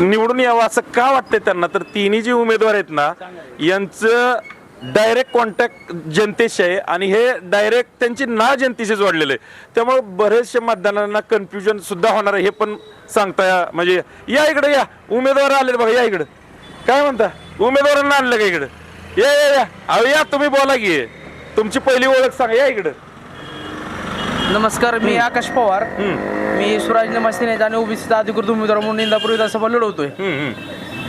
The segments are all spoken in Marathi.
निवडून यावं असं का वाटतंय त्यांना? तर तिन्ही जे उमेदवार आहेत ना यांचं डायरेक्ट कॉन्टॅक्ट जनतेशी आहे आणि हे डायरेक्ट त्यांची ना जनतेशी जोडलेलं आहे. त्यामुळे बरेचशे मतदारांना कन्फ्युजन सुद्धा होणार आहे हे पण सांगता या- म्हणजे या इकडे या. उमेदवार आले बघा या इकडं. काय म्हणता? उमेदवारांना आणलं का इकडं? या या या. अहो या तुम्ही बोला की. तुमची पहिली ओळख सांगा या इकडं. नमस्कार मी आकाश पवार. मी स्वराज नमस्ते आणि ओबीसीचा अधिकृत उमेदवार म्हणून इंदापूर विधानसभा लढवतोय.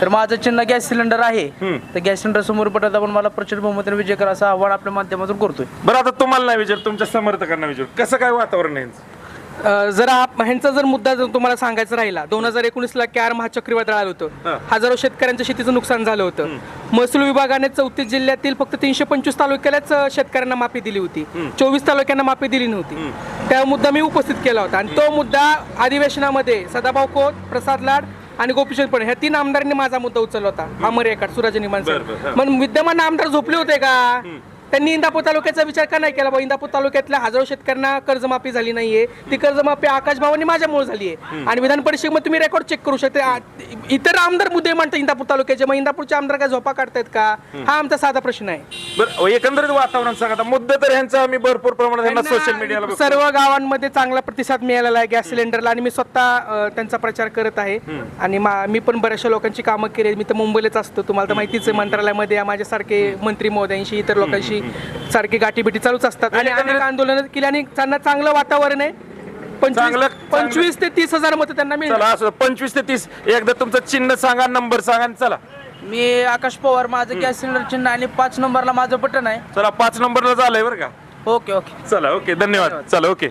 तर माझं चिन्ह गॅस सिलेंडर आहे. तर गॅस सिलेंडर समोर पडत आपण मला प्रचंड बहुमताने विजय करा असं आव्हान आपल्या माध्यमातून करतोय. बरं आता तुम्हाला नाही विचार तुमच्या समर्थकांना विचार कसं काय वातावरण आहे जर आप- ह्यांचा जर मुद्दा जर तुम्हाला सांगायचा राहिला दोन हजार एकोणीसला कॅर महाचक्रीवादळ आलं हा. होतं हजारो शेतकऱ्यांचं शेतीचं नुकसान झालं होतं. महसूल विभागाने चौतीस जिल्ह्यातील फक्त तीनशे पंचवीस तालुक्यालाच शेतकऱ्यांना माफी दिली होती. चोवीस तालुक्यांना माफी दिली नव्हती. त्या मुद्दा मी उपस्थित केला होता. आणि तो मुद्दा अधिवेशनामध्ये सदाभाऊ खोत प्रसाद लाड आणि गोपीचंद पण ह्या तीन आमदारांनी माझा मुद्दा उचलला होता. अमर एकाड सूरज निमान हा. मग विद्यमान आमदार झोपले होते का? त्यांनी इंदापूर तालुक्याचा विचार का नाही केला? बा इंदापूर तालुक्यातल्या हजारो शेतकऱ्यांना कर्जमाफी झाली नाहीये. ती कर्जमाफी आकाश भावानी माझ्यामुळे झाली आहे आणि विधान परिषदेमध्ये तुम्ही रेकॉर्ड चेक करू शकता. इतर आमदार मुद्दे म्हणतात इंदापूर तालुक्याचे. मग इंदापूरचे आमदार काय झोपा काढतायत का? हा आमचा साधा प्रश्न आहे. बरं एकंदरीत वातावरण सांगा मुद्दे तर ह्यांचा आम्ही भरपूर प्रमाणात सोशल मीडियाला. सर्व गावांमध्ये चांगला प्रतिसाद मिळालेला आहे. गॅस सिलेंडरला आणि मी स्वतः त्यांचा प्रचार करत आहे. आणि मा- पण बऱ्याचशा लोकांची कामं केली. मी तर मुंबईलाच असतो. तुम्हाला तर माहितीच आहे मंत्रालयामध्ये माझ्यासारखे मंत्री महोदयांशी इतर लोकांशी सारखी गाठीबिटी चालूच असतात. आणि अनेक आंदोलनं केली आणि त्यांना चांगलं वातावरण आहे. पंचवीस चांगलं- पंचवीस ते तीस हजार मतं त्यांना असं पंचवीस ते तीस. एकदा तुमचं चिन्ह सांगा नंबर सांगा आणि चला. मी आकाश पवार माझं गॅस सिलेंडर चिन्ह आणि पाच नंबरला माझं बटन आहे. चला पाच नंबरला झालंय बरं का? Okay okay. चला ओके. धन्यवाद. चला ओके.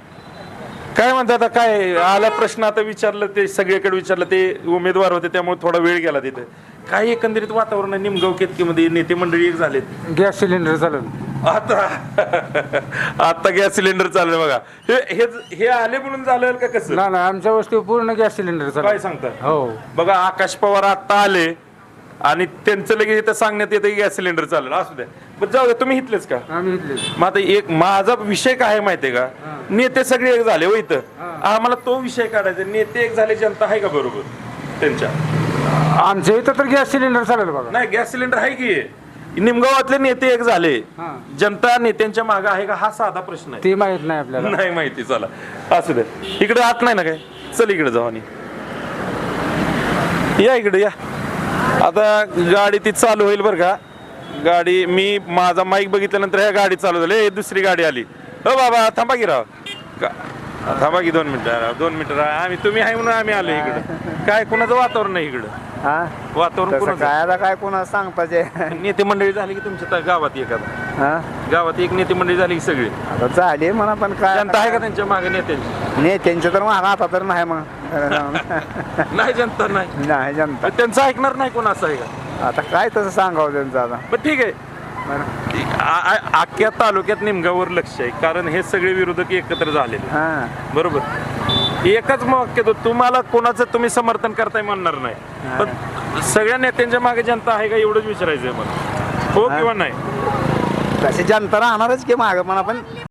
काय म्हणतात आता काय आला प्रश्न आता विचारलं ते सगळीकडे विचारलं ते उमेदवार होते त्यामुळे थोडा वेळ गेला तिथे. काय एकंदरीत वातावरण आहे? निमगाव केतकीमध्ये नेते मंडळी एक झालेत. गॅस सिलेंडर चालेल आता आता गॅस सिलेंडर चालू बघा. हे हे- हे आले म्हणून झालं का कसं? ना ना आमच्या वस्ती पूर्ण गॅस सिलेंडर काय सांगता? हो. बघा आकाश पवार आता आले आणि त्यांचं लगेच इथं सांगण्यात येतं की गॅस सिलेंडर चालेल. असू द्या. पण जाऊ द्या तुम्ही इथलेच का? आम्ही इथले मग आता एक माझा विषय काय आहे माहितीये का? नेते सगळे एक झाले हो इथं. आम्हाला तो विषय काढायचा नेते एक झाले जनता आहे का बरोबर? त्यांच्या. आमच्या इथं तर गॅस सिलेंडर चालेल बघा. नाही गॅस सिलेंडर आहे की? निमगावातले नेते एक झाले. जनता नेत्यांच्या मागे आहे का? हा साधा प्रश्न आहे. ते माहीत नाही आपल्याला. नाही माहिती चला. असू दे. इकडे आत नाही ना काय? चल इकडे जाऊ आणि. या इकडे या. आता गाडी ती चालू होईल बरं का? गाडी मी माझा माईक बघितल्यानंतर ह्या गाडी चालू झाली. हे दुसरी गाडी आली. हो बाबा थांबा की राव. का- थांबा की दोन मिनिटं दोन मिनिटं आम्ही तुम्ही आहे म्हणून आम्ही आलो इकडं. काय कुणाचं वातावरण नाही इकडं? हा? वातावरण तसं कुणाचं? काय आता काय कोणा सांगता जे नेते मंडळी झाली की तुमच्या त्या गावात आता. हा? गावात एक नेते मंडळी झाली की सगळी. आता झाली म्हणा पण काय जनता आहे का त्यांच्या मागे नेत्यांची? नाही त्यांचं तर महाग आता तर नाही मग. नाही जनता नाही. नाही जनता. पण त्यांचं ऐकणार नाही कोण असं आहे का? आता काय तसं सांगावं त्यांचं आता. पण ठीक आहे. आ- आ- अख्ख्या तालुक्यात निमगावर लक्ष आहे कारण हे सगळे विरोधक एकत्र झाले हा. बरोबर. एकच मग तो तुम्हाला कोणाचं तुम्ही समर्थन करताय म्हणणार नाही. पण सगळ्या नेत्यांच्या मागे जनता आहे का एवढंच विचारायचंय मला. हो किंवा नाही? तशी जनता राहणारच की माग पण